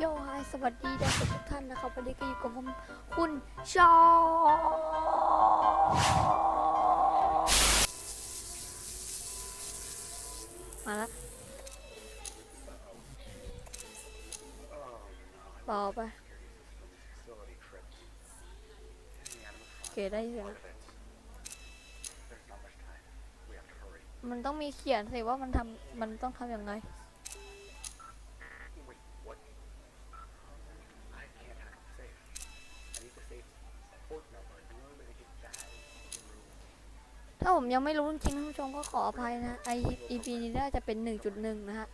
โยไฮสวัสดีดาวทุกท่านนะครับวันนี้ก็อยู่กับผมคุณชอมาละต่อไปโอเคได้ยินแล้วมันต้องมีเขียนสิว่ามันทำมันต้องทำยังไง ผมยังไม่รู้จริงๆท่านผู้ชมก็ขออภัยนะไอ EP นี้น่าจะเป็น 1.1 นะฮะ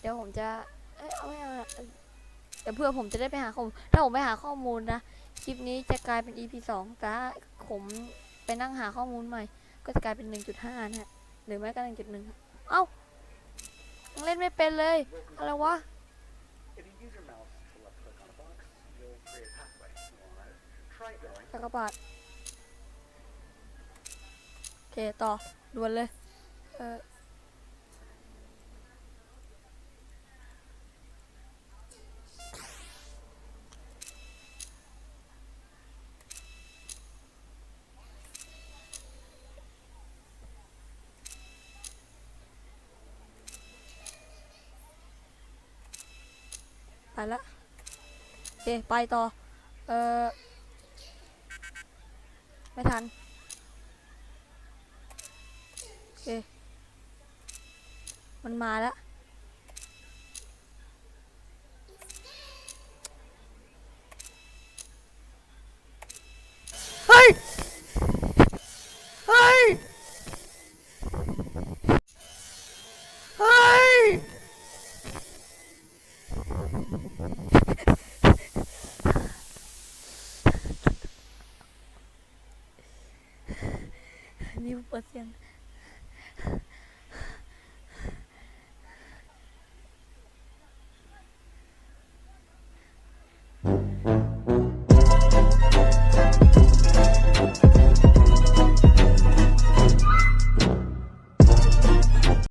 เดี๋ยวผมจะ เอ้ยเอาไม่เอาละเดี๋ยวเพื่อผมจะได้ไปหาข้อมูลถ้าผมไปหาข้อมูลนะ คลิปนี้จะกลายเป็น EP 2แต่ถ้าผมไปนั่งหาข้อมูลใหม่ ก็จะกลายเป็น 1.5 นะฮะ หรือไม่ก็ 1.1 เอ้ายังเล่นไม่เป็นเลย อะไรวะ If you use your mouse to เคต่อด่วนเลยเออไปละโอเค ไปต่อ เออไม่ทัน โอเค มันมาแล้วเฮ้ย เฮ้ย เฮ้ยนี่เปิดเสียง